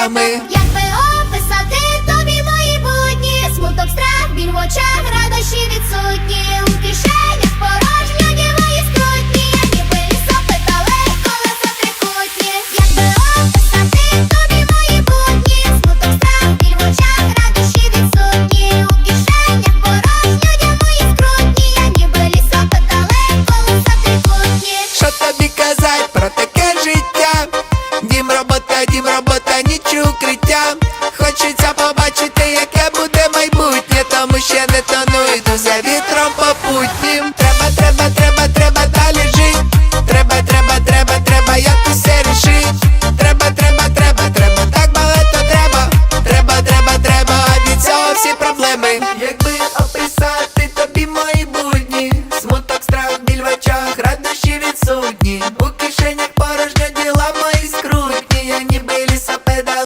Якби описати тобі мої будні, смуток, страх, біль в очах, радощі відсутні. У кишенях порожньо, дівої скрутні, ніби лісопит, але колеса трикутні. Якби описати тобі мої будні, смуток, страх, біль в очах, радощі відсутні. У кишенях порожньо, дівої скрутні, ніби лісопит, але колеса трикутні. Що тобі казать укриття, хочеться побачити, яке буде майбутнє, тому ще не тону, йду за вітром попутнім. Треба, треба, треба, треба далі жить, Треба, треба, треба, треба, як усе рішить. Треба, треба, треба, треба, так багато треба. Треба, треба, треба, від цього всі проблеми. Якби описати.